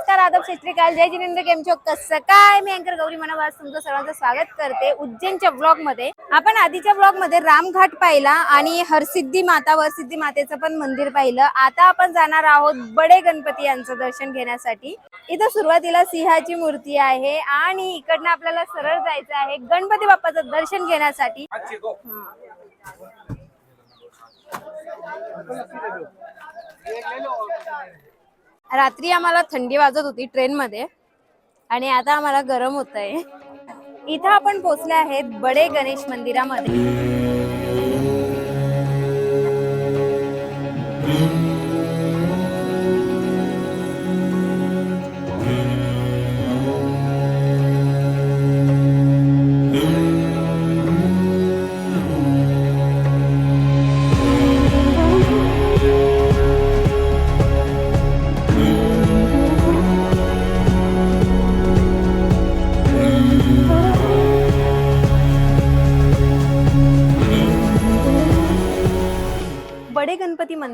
नमस्कार आदब सत जय जिनेंद्र केम कसं काय मी अँकर गौरी मनावास तुमचं सर्वांचं स्वागत करते उज्जैनच्या ब्लॉगमध्ये आपण आधीच्या ब्लॉगमध्ये रामघाट पाहिला आणि हरसिद्धी माता वरसिद्धी मातेचं पण मंदिर पाहिलं. आता आपण जाणार आहोत बडे गणपती यांचं दर्शन घेण्यासाठी. इथं सुरुवातीला सिंहाची मूर्ती आहे आणि इकडनं आपल्याला सरळ जायचं आहे गणपती बाप्पाचं दर्शन घेण्यासाठी. रात्री आम्हाला थंडी वाजत होती ट्रेनमध्ये आणि आता आम्हाला गरम होत आहे इथं आपण पोहोचले आहेत बडे गणेश मंदिरामध्ये.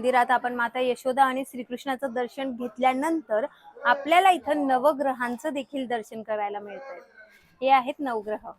मंदिरात आपण माता यशोदा आणि श्रीकृष्णाचं दर्शन घेतल्यानंतर आपल्याला इथं नवग्रहांचं देखील दर्शन करायला मिळतंय. हे आहेत नवग्रह.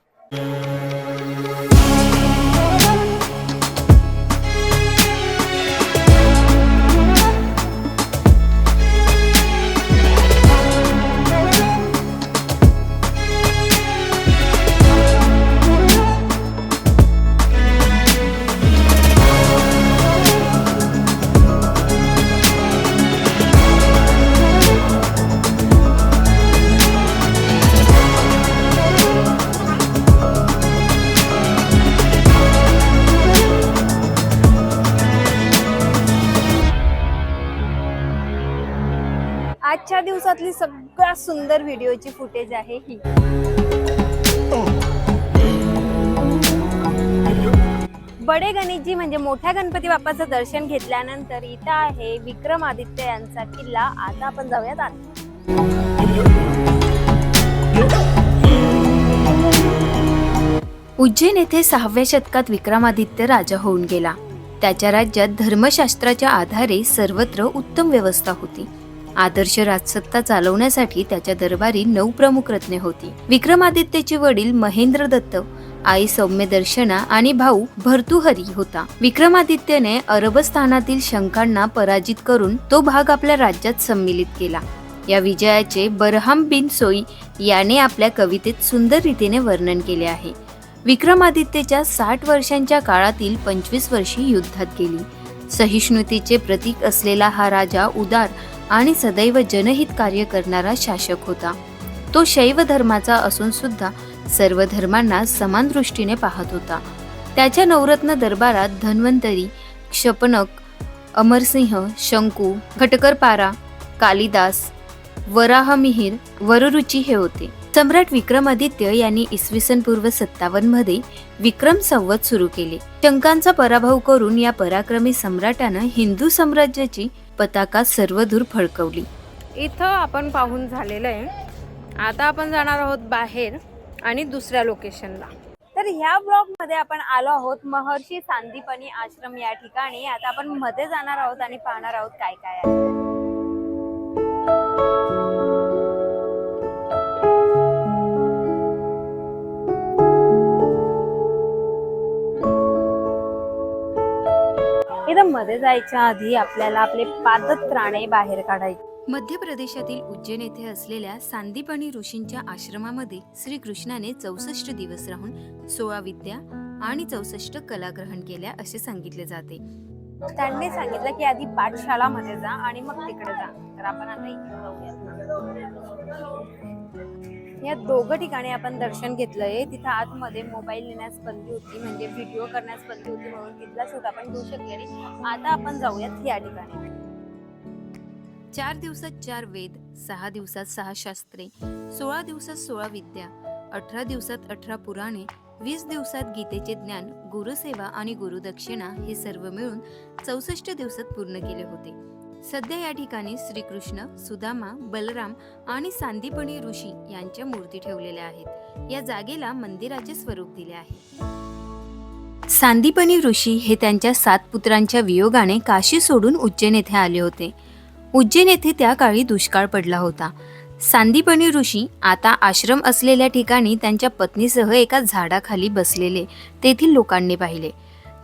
आजच्या दिवसातली सगळ्यात सुंदर व्हिडिओची फुटेज आहे ही. बडे गणेशजी म्हणजे मोठ्या गणपती बाप्पाचं दर्शन घेतल्यानंतर इथं आहे विक्रमादित्य यांचा किल्ला. आता आपण जाऊयात आत. उज्जैन येथे सहाव्या शतकात विक्रमादित्य राजा होऊन गेला. त्याच्या राज्यात धर्मशास्त्राच्या आधारे सर्वत्र उत्तम व्यवस्था होती. आदर्श राजसत्ता चालवण्यासाठी त्याच्या दरबारी नऊ प्रमुख रत्ने होती. विक्रमादित्यचे वडील महेंद्र दत्त आई सौम्य दर्शना आणि भाऊ भर्तुहरी होता. विक्रमादित्यने अरबस्थानातील शंखांना पराजित करून तो भाग आपल्या राज्यात सम्मिलित केला. या विजयाचे बरहाम बिन सोई याने आपल्या कवितेत सुंदर रीतीने वर्णन केले आहे. विक्रमादित्यच्या साठ वर्षांच्या काळातील पंचवीस वर्षी युद्धात गेली. सहिष्णुतेचे प्रतीक असलेला हा राजा उदार आणि सदैव जनहित कार्य करणारा शासक होता. तो शैव धर्माचा असून सुद्धा सर्व धर्मांना समान दृष्टीने पाहत होता. त्याच्या नवरत्न दरबारात धन्वंतरी क्षपनक अमरसिंह शंकू खटकरपारा कालिदास वराहमिहिर वररुची हे होते. सम्राट विक्रमादित्य यांनी इसवी सन पूर्व सत्तावन्नमध्ये विक्रम संवत सुरू केले. शंकांचा पराभव करून या पराक्रमी सम्राटानं हिंदू साम्राज्याची पताका सर्वदूर फडकवली. इथं आपण पाहून झालेलं आहे. आता आपण जाणार आहोत बाहेर आणि दुसऱ्या लोकेशनला तर ह्या ब्लॉगमध्ये आपण आलो आहोत महर्षी सांदीपनी आश्रम या ठिकाणी. आता आपण मध्ये जाणार आहोत आणि पाहणार आहोत काय काय आहे. इथं मध्ये जायच्या आधी आपल्याला आपले पादत्राणे बाहेर काढायचे. मध्य प्रदेशातील उज्जैन येथे असलेल्या सांदीपणी ऋषींच्या आश्रमामध्ये श्रीकृष्णाने चौसष्ट दिवस राहून सोळा विद्या आणि चौसष्ट कला ग्रहण केल्या असे सांगितले जाते. त्यांनी सांगितलं की आधी पाठशाळामध्ये जा आणि मग तिकडे जा. तर आपण आता इकडे जाऊया या दोघं ठिकाणी आपण दर्शन घेतलंय. तिथं आतमध्ये मोबाईल नेण्यास बंदी होती म्हणजे व्हिडिओ करण्यास बंदी होती म्हणून तिथला शूट आपण घेऊ शकले आणि आता आपण जाऊयात या ठिकाणी. चार दिवसात चार वेद सहा दिवसात सहा शास्त्रे सोळा दिवसात सोळा विद्या अठरा दिवसात अठरा पुराणे वीस दिवसात गीतेचे ज्ञान गुरुसेवा आणि गुरुदक्षिणा हे सर्व मिळून चौसष्ट दिवसात पूर्ण केले होते. सध्या या ठिकाणी श्रीकृष्ण सुदामा बलराम आणि सांदीपणी ऋषी यांच्या मूर्ती ठेवलेल्या आहेत. या जागेला मंदिराचे स्वरूप दिले आहे. सांदीपणी ऋषी हे त्यांच्या सात पुत्रांच्या वियोगाने काशी सोडून उज्जैन येथे आले होते. उज्जैन येथे त्या काळी दुष्काळ पडला होता. सांदीपणी ऋषी आता आश्रम असलेल्या ठिकाणी त्यांच्या पत्नीसह एका झाडाखाली बसलेले तेथील लोकांनी पाहिले.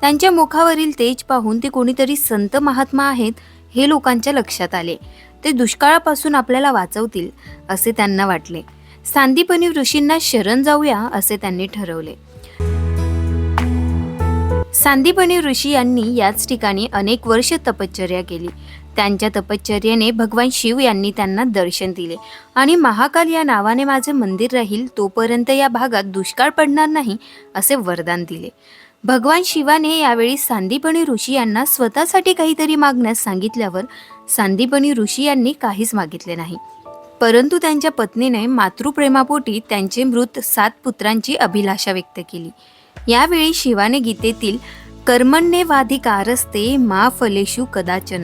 त्यांच्या मुखावरील तेज पाहून ते कोणीतरी संत महात्मा आहेत हे लोकांच्या लक्षात आले. ते दुष्काळापासून आपल्याला वाचवतील असे त्यांना वाटले. सांदीपनी ऋषींना शरण जाऊया असे त्यांनी ठरवले. सांदीपनी ऋषी यांनी याच ठिकाणी अनेक वर्ष तपश्चर्या केली. त्यांच्या तपश्चर्येने भगवान शिव यांनी त्यांना दर्शन दिले. आणि महाकाल या नावाने माझे मंदिर राहील तोपर्यंत या भागात दुष्काळ पडणार नाही असे वरदान दिले. भगवान शिवाने यावेळी सांदीपणी ऋषी यांना स्वतःसाठी काहीतरी मागण्यास सांगितल्यावर सांदीपणी ऋषी यांनी काहीच मागितले नाही. परंतु त्यांच्या पत्नीने मातृप्रेमापोटी त्यांचे मृत सात पुत्रांची अभिलाषा व्यक्त केली. यावेळी शिवाने गीतेतील कर्मण्येवाधिकारस्ते मा फलेषु कदाचन.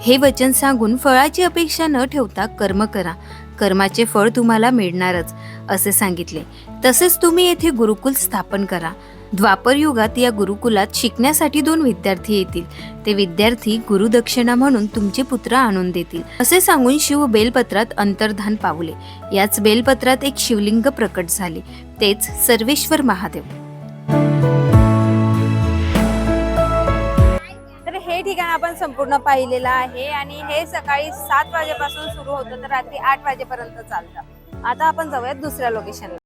हे वचन सांगून फळाची अपेक्षा न ठेवता कर्म करा. कर्माचे फळ तुम्हाला मिळणारच असे सांगितले. तसेच तुम्ही येथे गुरुकुल स्थापन करा. द्वापर युगात या गुरुकुलात शिकण्यासाठी दोन विद्यार्थी येतील. ते विद्यार्थी गुरुदक्षिणा म्हणून तुमचे पुत्र आणून देतील. असे सांगून शिव बेलपत्रात अंतर्धान पावले. याच बेलपत्रात एक शिवलिंग प्रकट झाले. तेच सर्वेश्वर महादेव. तर हे ठिकाण आपण संपूर्ण पाहिलेलं आहे आणि हे सकाळी सात वाजेपासून सुरू होतं तर रात्री आठ वाजेपर्यंत चालतं. आता आपण जाऊयात दुसऱ्या लोकेशनला